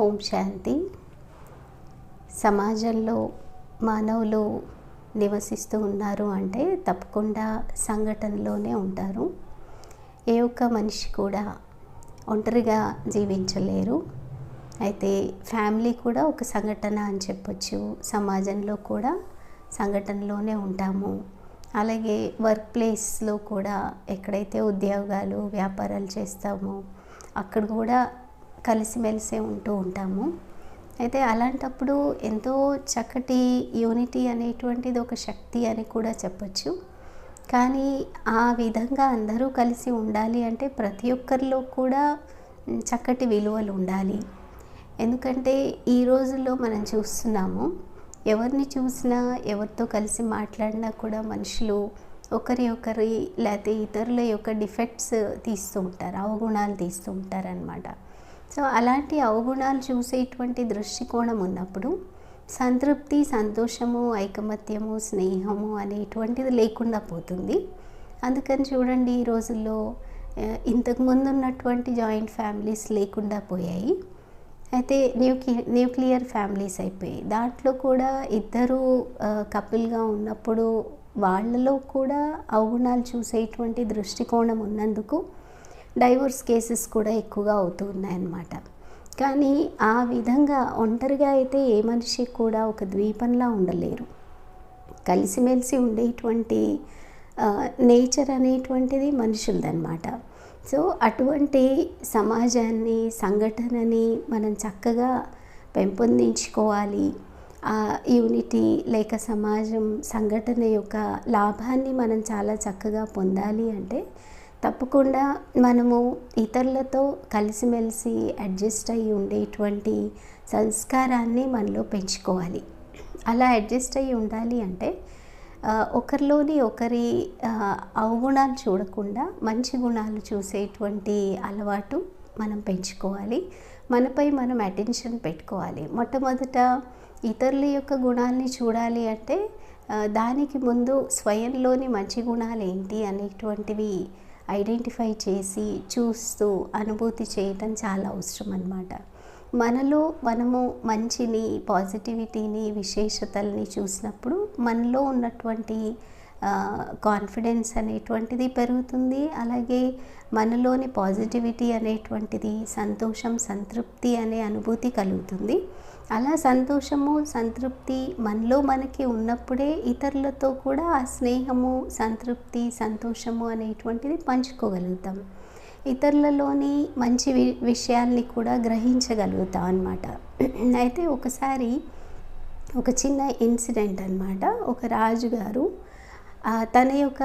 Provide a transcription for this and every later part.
ఓం శాంతి. సమాజంలో మానవులు నివసిస్తూ ఉన్నారు అంటే తప్పకుండా సంఘటనలోనే ఉంటారు. ఏ ఒక్క మనిషి కూడా ఒంటరిగా జీవించలేరు. అయితే ఫ్యామిలీ కూడా ఒక సంఘటన అని చెప్పొచ్చు. సమాజంలో కూడా సంఘటనలోనే ఉంటాము. అలాగే వర్క్ ప్లేస్లో కూడా ఎక్కడైతే ఉద్యోగాలు వ్యాపారాలు చేస్తామో అక్కడ కూడా కలిసిమెలిసే ఉంటూ ఉంటాము. అయితే అలాంటప్పుడు ఎంతో చక్కటి యూనిటీ అనేటువంటిది ఒక శక్తి అని కూడా చెప్పచ్చు. కానీ ఆ విధంగా అందరూ కలిసి ఉండాలి అంటే ప్రతి ఒక్కరిలో కూడా చక్కటి విలువలు ఉండాలి. ఎందుకంటే ఈ రోజుల్లో మనం చూస్తున్నాము ఎవరిని చూసినా ఎవరితో కలిసి మాట్లాడినా కూడా మనుషులు ఒకరి ఒకరి లేకపోతే ఇతరుల యొక్క డిఫెక్ట్స్ తీస్తూ ఉంటారు అవగుణాలు తీస్తూ ఉంటారనమాట సో అలాంటి అవగుణాలు చూసేటువంటి దృష్టికోణం ఉన్నప్పుడు సంతృప్తి సంతోషము ఐకమత్యము స్నేహము అనేటువంటిది లేకుండా పోతుంది. అందుకని చూడండి ఈ రోజుల్లో ఇంతకుముందు ఉన్నటువంటి జాయింట్ ఫ్యామిలీస్ లేకుండా పోయాయి. అయితే న్యూక్లి న్యూక్లియర్ ఫ్యామిలీస్ అయిపోయాయి. దాంట్లో కూడా ఇద్దరు కపుల్గా ఉన్నప్పుడు వాళ్ళలో కూడా అవగుణాలు చూసేటువంటి దృష్టికోణం ఉన్నందుకు డైవోర్స్ కేసెస్ కూడా ఎక్కువగా అవుతూ ఉన్నాయన్నమాట. కానీ ఆ విధంగా ఒంటరిగా అయితే ఏ మనిషి కూడా ఒక ద్వీపంలా ఉండలేరు. కలిసిమెలిసి ఉండేటువంటి నేచర్ అనేటువంటిది మనుషులదన్నమాట. సో అటువంటి సమాజాన్ని సంఘటనని మనం చక్కగా పెంపొందించుకోవాలి. ఆ యూనిటీ లేక సమాజం సంఘటన యొక్క లాభాన్ని మనం చాలా చక్కగా పొందాలి అంటే తప్పకుండా మనము ఇతరులతో కలిసిమెలిసి అడ్జస్ట్ అయ్యి ఉండేటువంటి సంస్కారాన్ని మనలో పెంచుకోవాలి. అలా అడ్జస్ట్ అయ్యి ఉండాలి అంటే ఒకరిలోని ఒకరి అవగుణాలు చూడకుండా మంచి గుణాలు చూసేటువంటి అలవాటు మనం పెంచుకోవాలి. మనపై మనం అటెన్షన్ పెట్టుకోవాలి. మొట్టమొదట ఇతరుల యొక్క గుణాలని చూడాలి అంటే దానికి ముందు స్వయంలోని మంచి గుణాలు ఏంటి అనేటువంటివి ఐడెంటిఫై చేసి చూస్తూ అనుభూతి చేయటం చాలా అవసరం అన్నమాట. మనలో మనము మంచిని పాజిటివిటీని విశేషతల్ని చూసినప్పుడు మనలో ఉన్నటువంటి కాన్ఫిడెన్స్ అనేటువంటిది పెరుగుతుంది. అలాగే మనలోని పాజిటివిటీ అనేటువంటిది సంతోషం సంతృప్తి అనే అనుభూతి కలుగుతుంది. అలా సంతోషము సంతృప్తి మనలో మనకి ఉన్నప్పుడే ఇతరులతో కూడా ఆ స్నేహము సంతృప్తి సంతోషము అనేటువంటిది పంచుకోగలుగుతాం. ఇతరులలోని మంచి వి విషయాల్ని కూడా గ్రహించగలుగుతాం అన్నమాట. అయితే ఒకసారి ఒక చిన్న ఇన్సిడెంట్ అనమాట ఒక రాజుగారు తన యొక్క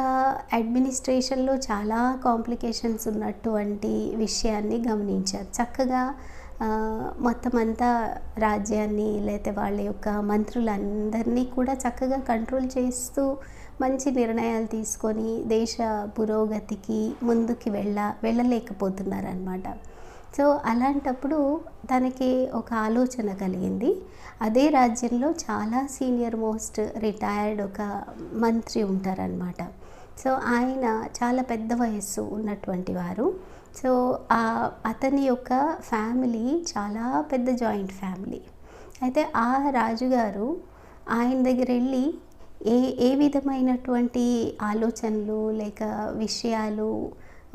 అడ్మినిస్ట్రేషన్లో చాలా కాంప్లికేషన్స్ ఉన్నటువంటి విషయాన్ని గమనించారు. చక్కగా మొత్తం అంతా రాజ్యాన్ని లేకపోతే వాళ్ళ యొక్క మంత్రులందరినీ కూడా చక్కగా కంట్రోల్ చేస్తూ మంచి నిర్ణయాలు తీసుకొని దేశ పురోగతికి ముందుకి వెళ్ళ వెళ్ళలేకపోతున్నారనమాట సో అలాంటప్పుడు తనకి ఒక ఆలోచన కలిగింది. అదే రాజ్యంలో చాలా సీనియర్ మోస్ట్ రిటైర్డ్ ఒక మంత్రి ఉంటారనమాట సో ఆయన చాలా పెద్ద వయస్సు ఉన్నటువంటి వారు. సో అతని యొక్క ఫ్యామిలీ చాలా పెద్ద జాయింట్ ఫ్యామిలీ. అయితే ఆ రాజుగారు ఆయన దగ్గర వెళ్ళి ఏ ఏ విధమైనటువంటి ఆలోచనలు లేక విషయాలు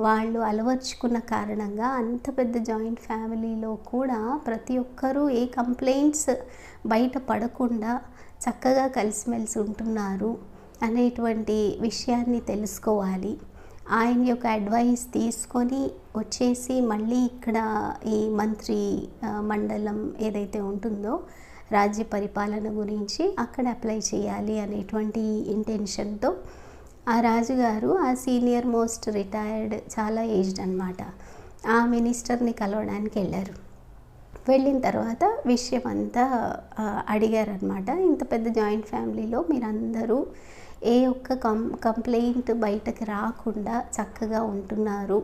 వాళ్ళు అలవర్చుకున్న కారణంగా అంత పెద్ద జాయింట్ ఫ్యామిలీలో కూడా ప్రతి ఒక్కరూ ఏ కంప్లైంట్స్ బయట పడకుండా చక్కగా కలిసిమెలిసి ఉంటున్నారు అనేటువంటి విషయాన్ని తెలుసుకోవాలి. ఆయన యొక్క అడ్వైస్ తీసుకొని వచ్చేసి మళ్ళీ ఇక్కడ ఈ మంత్రి మండలం ఏదైతే ఉంటుందో రాజ్య పరిపాలన గురించి అక్కడ అప్లై చేయాలి అనేటువంటి ఇంటెన్షన్తో ఆ రాజుగారు ఆ సీనియర్ మోస్ట్ రిటైర్డ్ చాలా ఏజ్డ్ అనమాట ఆ మినిస్టర్ని కలవడానికి వెళ్ళారు. వెళ్ళిన తర్వాత విషయం అంతా అడిగారనమాట ఇంత పెద్ద జాయింట్ ఫ్యామిలీలో మీరందరూ ఏ ఒక్క కం కంప్లైంట్ బయటకు రాకుండా చక్కగా ఉంటున్నారు.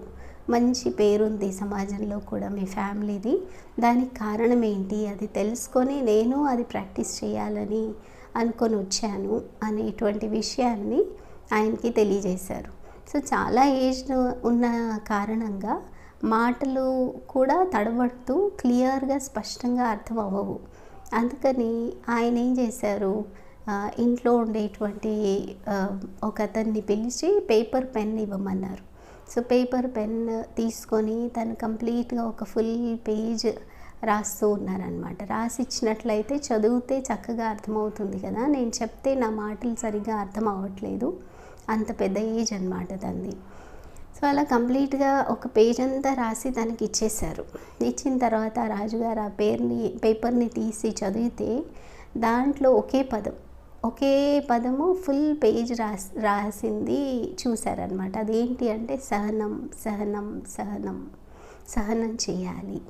మంచి పేరుంది సమాజంలో కూడా మీ ఫ్యామిలీది. దానికి కారణం ఏంటి? అది తెలుసుకొని నేను అది ప్రాక్టీస్ చేయాలని అనుకొని వచ్చాను అనేటువంటి విషయాన్ని ఆయనకి తెలియజేశారు. సో చాలా ఏజ్ ఉన్న కారణంగా మాటలు కూడా తడబడుతూ క్లియర్గా స్పష్టంగా అర్థం అవ్వవు అందుకని ఆయన ఏం చేశారు? ఇంట్లో ఉండేటువంటి ఒక అతన్ని పిలిచి పేపర్ పెన్ ఇవ్వమన్నారు. సో పేపర్ పెన్ తీసుకొని తను కంప్లీట్గా ఒక ఫుల్ పేజ్ రాస్తూ ఉన్నారనమాట రాసిచ్చినట్లయితే చదివితే చక్కగా అర్థమవుతుంది కదా. నేను చెప్తే నా మాటలు సరిగ్గా అర్థం అవ్వట్లేదు అంత పెద్ద ఏజ్ అనమాట దాన్ని సో అలా కంప్లీట్గా ఒక పేజ్ అంతా రాసి దానికి ఇచ్చేశారు. ఇచ్చిన తర్వాత రాజుగారు ఆ పేరుని పేపర్ని తీసి చదివితే దాంట్లో ఒకే పదం ఒకే పదము ఫుల్ పేజ్ రాసి రాసింది చూశారనమాట అదేంటి అంటే సహనం సహనం సహనం సహనం చేయాలి.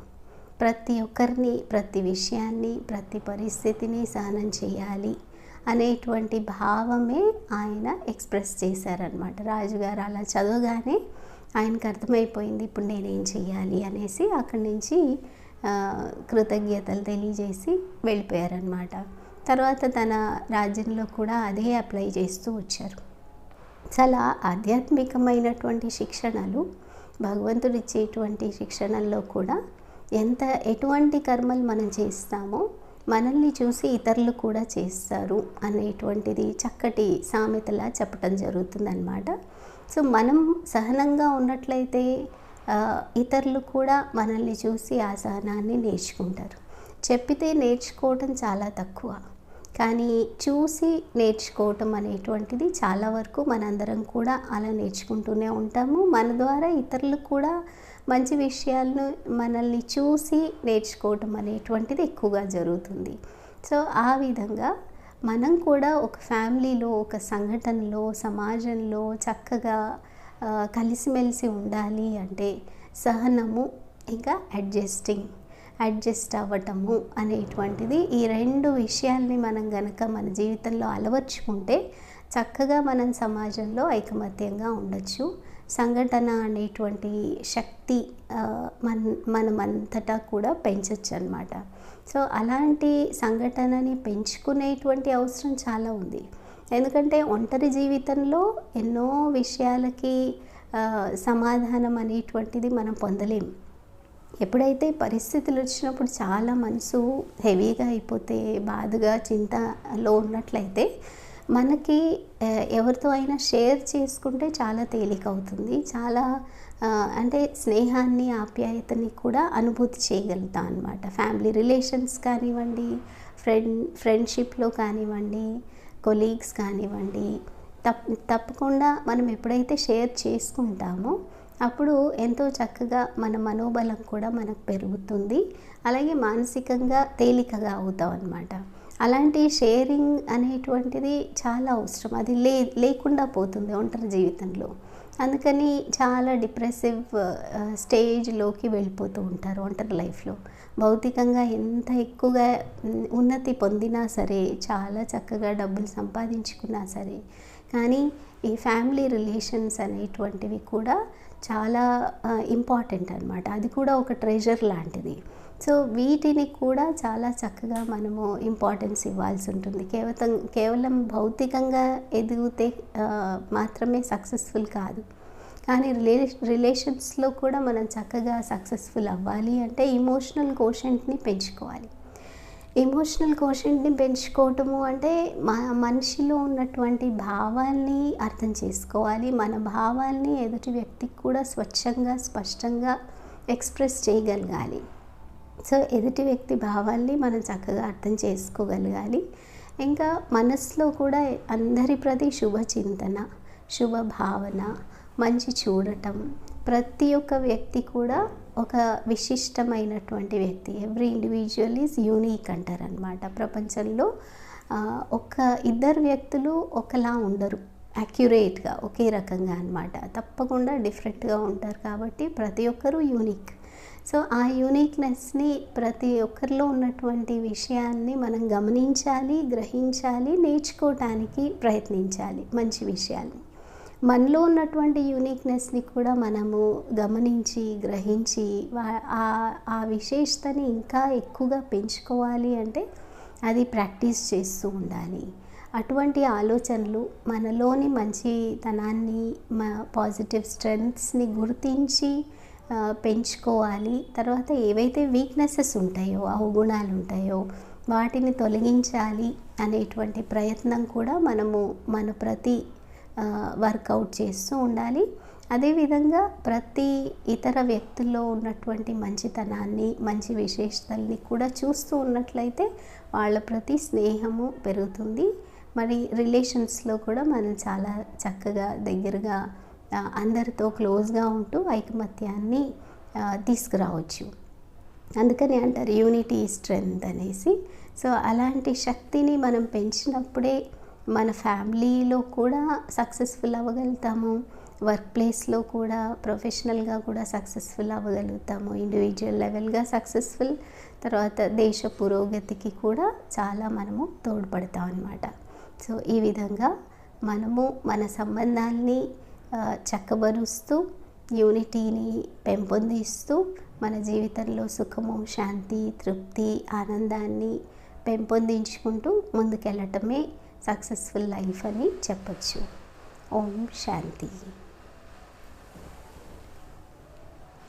ప్రతి ఒక్కరిని ప్రతి విషయాన్ని ప్రతి పరిస్థితిని సహనం చేయాలి. అనేటువంటి భావమే ఆయన ఎక్స్ప్రెస్ చేశారనమాట రాజుగారు అలా చదవగానే ఆయనకు అర్థమైపోయింది ఇప్పుడు నేనేం చేయాలి అనేసి అక్కడి నుంచి కృతజ్ఞతలు తెలియజేసి వెళ్ళిపోయారనమాట తర్వాత తన రాజ్యంలో కూడా అదే అప్లై చేస్తూ వచ్చారు. చాలా ఆధ్యాత్మికమైనటువంటి శిక్షణలు భగవంతుడు ఇచ్చేటువంటి శిక్షణల్లో కూడా ఎంత ఎటువంటి కర్మలు మనం చేస్తామో మనల్ని చూసి ఇతరులు కూడా చేస్తారు అనేటువంటిది చక్కటి సామెతలా చెప్పటం జరుగుతుందన్నమాట. సో మనం సహనంగా ఉన్నట్లయితే ఇతరులు కూడా మనల్ని చూసి ఆ సహనాన్ని నేర్చుకుంటారు. చెప్పితే నేర్చుకోవటం చాలా తక్కువ. కానీ చూసి నేర్చుకోవటం అనేటువంటిది చాలా వరకు మనందరం కూడా అలా నేర్చుకుంటూనే ఉంటాము. మన ద్వారా ఇతరులు కూడా మంచి విషయాలను మనల్ని చూసి నేర్చుకోవటం అనేటువంటిది ఎక్కువగా జరుగుతుంది. సో ఆ విధంగా మనం కూడా ఒక ఫ్యామిలీలో ఒక సంఘటనలో సమాజంలో చక్కగా కలిసిమెలిసి ఉండాలి అంటే సహనము ఇంకా అడ్జస్టింగ్. అడ్జస్ట్ అవ్వటము అనేటువంటిది ఈ రెండు విషయాల్ని మనం గనక మన జీవితంలో అలవర్చుకుంటే చక్కగా మనం సమాజంలో ఐకమత్యంగా ఉండొచ్చు. సంఘటన అనేటువంటి శక్తి మన మనమంతటా కూడా పెంచవచ్చు అనమాట సో అలాంటి సంఘటనని పెంచుకునేటువంటి అవసరం చాలా ఉంది. ఎందుకంటే ఒంటరి జీవితంలో ఎన్నో విషయాలకి సమాధానం అనేటువంటిది మనం పొందలేం. ఎప్పుడైతే పరిస్థితులు వచ్చినప్పుడు చాలా మనసు హెవీగా అయిపోతే బాధగా చింతలో ఉన్నట్లయితే మనకి ఎవరితో అయినా షేర్ చేసుకుంటే చాలా తేలిక అవుతుంది చాలా అంటే స్నేహాన్ని ఆప్యాయతని కూడా అనుభూతి చేయగలుగుతాం అనమాట ఫ్యామిలీ రిలేషన్స్ కానివ్వండి ఫ్రెండ్ ఫ్రెండ్షిప్లో కానివ్వండి కొలీగ్స్ కానివ్వండి తప్ తప్పకుండా మనం ఎప్పుడైతే షేర్ చేసుకుంటామో అప్పుడు ఎంతో చక్కగా మన మనోబలం కూడా మనకు పెరుగుతుంది. అలాగే మానసికంగా తేలికగా అవుతాం అనమాట అలాంటి షేరింగ్ అనేటువంటిది చాలా అవసరం. అది లే లేకుండా పోతుంది ఒంటరి జీవితంలో. అందుకని చాలా డిప్రెసివ్ స్టేజ్లోకి వెళ్ళిపోతూ ఉంటారు ఒంటరి లైఫ్లో. భౌతికంగా ఎంత ఎక్కువగా ఉన్నతి పొందినా సరే చాలా చక్కగా డబ్బులు సంపాదించుకున్నా సరే కానీ ఈ ఫ్యామిలీ రిలేషన్స్ అనేటువంటివి కూడా చాలా ఇంపార్టెంట్ అనమాట అది కూడా ఒక ట్రెజర్ లాంటిది. సో వీటిని కూడా చాలా చక్కగా మనము ఇంపార్టెన్స్ ఇవ్వాల్సి ఉంటుంది. కేవలం కేవలం భౌతికంగా ఎదిగితే మాత్రమే సక్సెస్ఫుల్ కాదు. కానీ రిలే రిలేషన్స్లో కూడా మనం చక్కగా సక్సెస్ఫుల్ అవ్వాలి అంటే ఇమోషనల్ కోషెంట్ని పెంచుకోవాలి. ఎమోషనల్ కోషంట్ని పెంచుకోవటము అంటే మా మనిషిలో ఉన్నటువంటి భావాల్ని అర్థం చేసుకోవాలి. మన భావాల్ని ఎదుటి వ్యక్తికి కూడా స్వచ్ఛంగా స్పష్టంగా ఎక్స్ప్రెస్ చేయగలగాలి. సో ఎదుటి వ్యక్తి భావాల్ని మనం చక్కగా అర్థం చేసుకోగలగాలి. ఇంకా మనసులో కూడా అందరి ప్రతి శుభ చింతన శుభ భావన మంచి చూడటం ప్రతి ఒక్క వ్యక్తి కూడా ఒక విశిష్టమైనటువంటి వ్యక్తి. ఎవ్రీ ఇండివిజువల్ ఈజ్ యూనిక్ అంటారనమాట ప్రపంచంలో ఒక ఇద్దరు వ్యక్తులు ఒకలా ఉండరు. యాక్యురేట్గా ఒకే రకంగా అనమాట తప్పకుండా డిఫరెంట్గా ఉంటారు కాబట్టి ప్రతి ఒక్కరూ యూనిక్ సో ఆ యూనిక్నెస్ని ప్రతి ఒక్కరిలో ఉన్నటువంటి విషయాన్ని మనం గమనించాలి గ్రహించాలి నేర్చుకోవటానికి ప్రయత్నించాలి. మంచి విషయాలు. మనలో ఉన్నటువంటి యూనిక్నెస్ని కూడా మనము గమనించి గ్రహించి ఆ ఆ విశేషతని ఇంకా ఎక్కువగా పెంచుకోవాలి అంటే అది ప్రాక్టీస్ చేస్తూ ఉండాలి. అటువంటి ఆలోచనలు మనలోని మంచితనాన్ని మా పాజిటివ్ స్ట్రెంగ్స్ని గుర్తించి పెంచుకోవాలి. తర్వాత ఏవైతే వీక్నెసెస్ ఉంటాయో అవగుణాలు ఉంటాయో వాటిని తొలగించాలి అనేటువంటి ప్రయత్నం కూడా మనము మన ప్రతి వర్కౌట్ చేస్తూ ఉండాలి. అదేవిధంగా ప్రతి ఇతర వ్యక్తుల్లో ఉన్నటువంటి మంచితనాన్ని మంచి విశేషతల్ని కూడా చూస్తూ ఉన్నట్లయితే వాళ్ళ ప్రతి స్నేహము పెరుగుతుంది. మరి రిలేషన్స్లో కూడా మనం చాలా చక్కగా దగ్గరగా అందరితో క్లోజ్గా ఉంటూ ఐకమత్యాన్ని తీసుకురావచ్చు. అందుకని అంటారు యూనిటీ స్ట్రెంగ్త్ అనేసి. సో అలాంటి శక్తిని మనం పెంచినప్పుడే మన ఫ్యామిలీలో కూడా సక్సెస్ఫుల్ అవ్వగలుగుతాము. వర్క్ ప్లేస్లో కూడా ప్రొఫెషనల్గా కూడా సక్సెస్ఫుల్ అవ్వగలుగుతాము. ఇండివిజువల్ లెవెల్గా సక్సెస్ఫుల్. తర్వాత దేశ పురోగతికి కూడా చాలా మనము తోడ్పడతాం అన్నమాట. సో ఈ విధంగా మనము మన సంబంధాల్ని చక్కబరుస్తూ యూనిటీని పెంపొందిస్తూ మన జీవితంలో సుఖము శాంతి తృప్తి ఆనందాన్ని పెంపొందించుకుంటూ ముందుకెళ్ళటమే సక్సెస్ఫుల్ లైఫ్ అని చెప్పచ్చు. ఓం శాంతి.